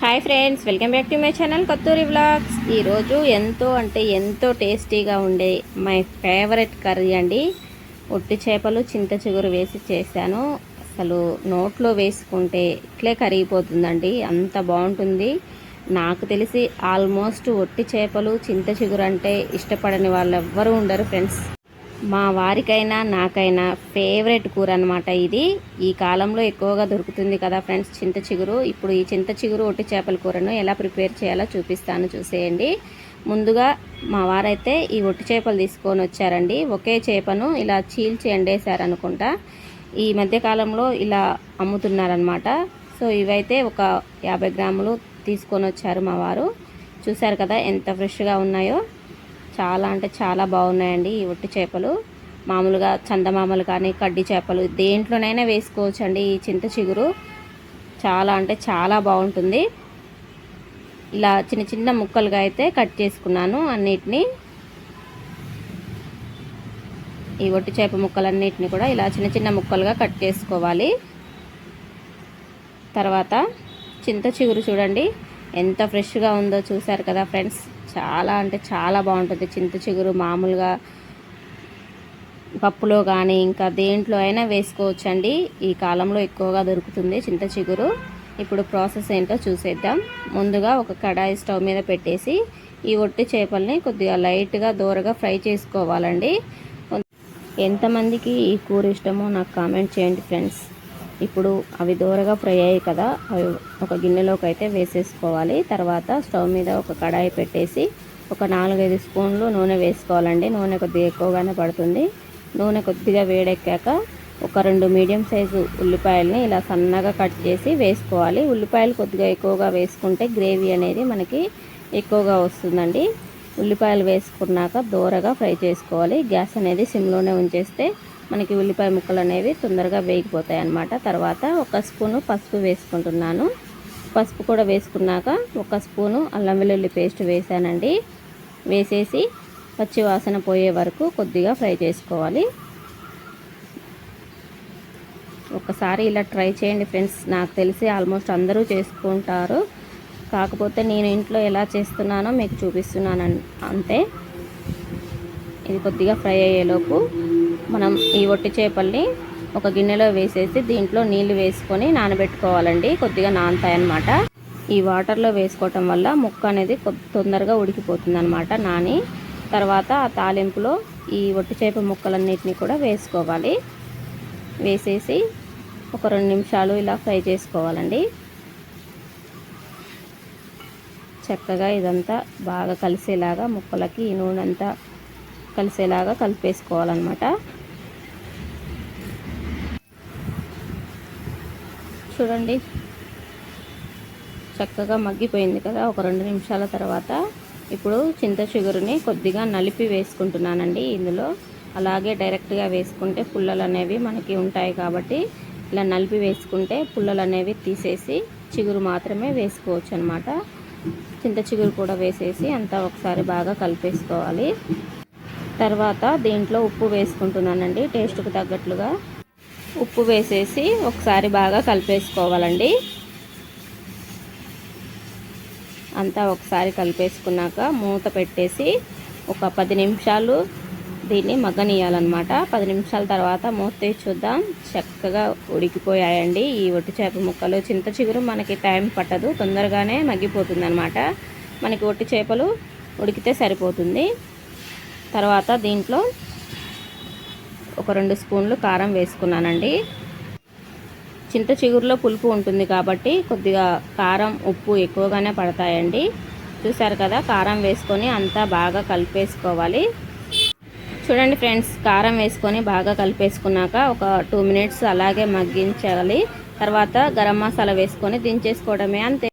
Hi friends welcome back to my channel Kotturi vlogs. ఈరోజు ఎంతో అంటే ఎంతో టేస్టీగా ఉండే మై ఫేవరెట్ కర్రీ అండి. ఉట్టి చేపలు చింత చిగురు వేసి చేశాను. అసలు నోట్లో వేసుకుంటే ఇట్లే కరిగిపోతుందండి. అంత బాగుంటుంది. నాకు తెలిసి ఆల్మోస్ట్ ఒట్టి చేపలు చింత చిగురు అంటే ఇష్టపడని వాళ్ళు ఎవ్వరూ ఉండరు ఫ్రెండ్స్. మా వారికైనా నాకైనా ఫేవరెట్ కూర అనమాట ఇది. ఈ కాలంలో ఎక్కువగా దొరుకుతుంది కదా ఫ్రెండ్స్ చింత చిగురు. ఇప్పుడు ఈ చింత చిగురు ఒట్టి చేపల కూరను ఎలా ప్రిపేర్ చేయాలో చూపిస్తాను చూసేయండి. ముందుగా మా వారైతే ఈ ఒట్టి చేపలు తీసుకొని వచ్చారండి. ఒకే చేపను ఇలా చీల్చి ఎండేశారనుకుంటా. ఈ మధ్యకాలంలో ఇలా అమ్ముతున్నారనమాట సో ఇవైతే ఒక యాభై గ్రాములు తీసుకొని వచ్చారు మా వారు. చూశారు కదా ఎంత ఫ్రెష్గా ఉన్నాయో. చాలా అంటే చాలా బాగున్నాయండి ఈ ఒట్టి చేపలు. మామూలుగా చందమామలు కానీ కడ్డి చేపలు దేంట్లోనైనా వేసుకోవచ్చు అండి ఈ చింత చిగురు. చాలా అంటే చాలా బాగుంటుంది. ఇలా చిన్న చిన్న ముక్కలుగా అయితే కట్ చేసుకున్నాను అన్నిటినీ. ఈ ఒట్టి చేప ముక్కలన్నిటిని కూడా ఇలా చిన్న చిన్న ముక్కలుగా కట్ చేసుకోవాలి. తర్వాత చింత చిగురు చూడండి. ఎంత ఫ్రెష్గా ఉందో చూసారు కదా ఫ్రెండ్స్. చాలా అంటే చాలా బాగుంటుంది. చింత చిగురు మామూలుగా పప్పులో కానీ ఇంకా దేంట్లో అయినా వేసుకోవచ్చండి. ఈ కాలంలో ఎక్కువగా దొరుకుతుంది చింత చిగురు. ఇప్పుడు ప్రాసెస్ ఏంటో చూసేద్దాం. ముందుగా ఒక కడాయి స్టవ్ మీద పెట్టేసి ఈ ఒట్టి చేపల్ని కొద్దిగా లైట్గా దూరగా ఫ్రై చేసుకోవాలండి. ఎంతమందికి ఈ కూర ఇష్టమో నాకు కామెంట్ చేయండి ఫ్రెండ్స్. ఇప్పుడు అవి దూరగా ఫ్రై అయ్యాయి కదా అవి ఒక గిన్నెలోకి అయితే వేసేసుకోవాలి. తర్వాత స్టవ్ మీద ఒక కడాయి పెట్టేసి ఒక నాలుగైదు స్పూన్లు నూనె వేసుకోవాలండి. నూనె కొద్దిగా ఎక్కువగానే పడుతుంది. నూనె కొద్దిగా వేడెక్కాక ఒక రెండు మీడియం సైజు ఉల్లిపాయలని ఇలా సన్నగా కట్ చేసి వేసుకోవాలి. ఉల్లిపాయలు కొద్దిగా ఎక్కువగా వేసుకుంటే గ్రేవీ అనేది మనకి ఎక్కువగా వస్తుందండి. ఉల్లిపాయలు వేసుకున్నాక దూరగా ఫ్రై చేసుకోవాలి. గ్యాస్ అనేది సిమ్లోనే ఉంచేస్తే మనకి ఉల్లిపాయ ముక్కలు అనేవి తొందరగా వేగిపోతాయి అన్నమాట. తర్వాత ఒక స్పూను పసుపు వేసుకుంటున్నాను. పసుపు కూడా వేసుకున్నాక ఒక స్పూను అల్లం వెల్లుల్లి పేస్ట్ వేసానండి. వేసేసి పచ్చి వాసన పోయే వరకు కొద్దిగా ఫ్రై చేసుకోవాలి. ఒకసారి ఇలా ట్రై చేయండి ఫ్రెండ్స్. నాకు తెలిసి ఆల్మోస్ట్ అందరూ చేసుకుంటారు. కాకపోతే నేను ఇంట్లో ఎలా చేస్తున్నానో మీకు చూపిస్తున్నాను అంతే. ఇది కొద్దిగా ఫ్రై అయ్యేలోపు మనం ఈ ఒట్టి చేపల్ని ఒక గిన్నెలో వేసేసి దీంట్లో నీళ్ళు వేసుకొని నానబెట్టుకోవాలండి. కొద్దిగా నానతాయన్నమాట. ఈ వాటర్లో వేసుకోవటం వల్ల ముక్క అనేది తొందరగా ఉడికిపోతుంది అనమాట నాని. తర్వాత ఆ తాలింపులో ఈ ఒట్టి చేప ముక్కలన్నిటిని కూడా వేసుకోవాలి. వేసేసి ఒక రెండు నిమిషాలు ఇలా ఫ్రై చేసుకోవాలండి. చక్కగా ఇదంతా బాగా కలిసేలాగా ముక్కలకి ఈ నూనె అంతా కలిసేలాగా కలిపేసుకోవాలన్నమాట. చూడండి. చక్కగా మగ్గిపోయింది కదా ఒక రెండు నిమిషాల తర్వాత. ఇప్పుడు చింత షుగర్ని కొద్దిగా నలిపి వేసుకుంటున్నానండి ఇందులో. అలాగే డైరెక్ట్గా వేసుకుంటే పుల్లలు అనేవి మనకి ఉంటాయి కాబట్టి ఇలా నలిపి వేసుకుంటే పుల్లలు అనేవి తీసేసి చిగురు మాత్రమే వేసుకోవచ్చు అనమాట చింత చిగురు కూడా వేసేసి అంతా ఒకసారి బాగా కలిపేసుకోవాలి. తర్వాత దీంట్లో ఉప్పు వేసుకుంటున్నానండి టేస్ట్కి తగ్గట్లుగా. ఉప్పు వేసేసి ఒకసారి బాగా కలిపేసుకోవాలండి. అంతా ఒకసారి కలిపేసుకున్నాక మూత పెట్టేసి ఒక పది నిమిషాలు దీన్ని మగ్గనియాలన్నమాట పది నిమిషాల తర్వాత మూత చూద్దాం. చక్కగా ఉడికిపోయాయండి ఈ ఒట్టి చేప ముక్కలు. చింత చిగురు మనకి టైం పట్టదు తొందరగానే మగ్గిపోతుంది అనమాట మనకి ఒట్టి చేపలు ఉడికితే సరిపోతుంది. తర్వాత దీంట్లో ఒక రెండు స్పూన్లు కారం వేసుకున్నానండి. చింత చిగురులో పులుపు ఉంటుంది కాబట్టి కొద్దిగా కారం ఉప్పు ఎక్కువగానే పడతాయండి. చూసారు కదా కారం వేసుకొని అంతా బాగా కలిపేసుకోవాలి. చూడండి ఫ్రెండ్స్ కారం వేసుకొని బాగా కలిపేసుకున్నాక ఒక టూ మినిట్స్ అలాగే మగ్గించాలి. తర్వాత గరం మసాలా వేసుకొని దించేసుకోవడమే అంతే.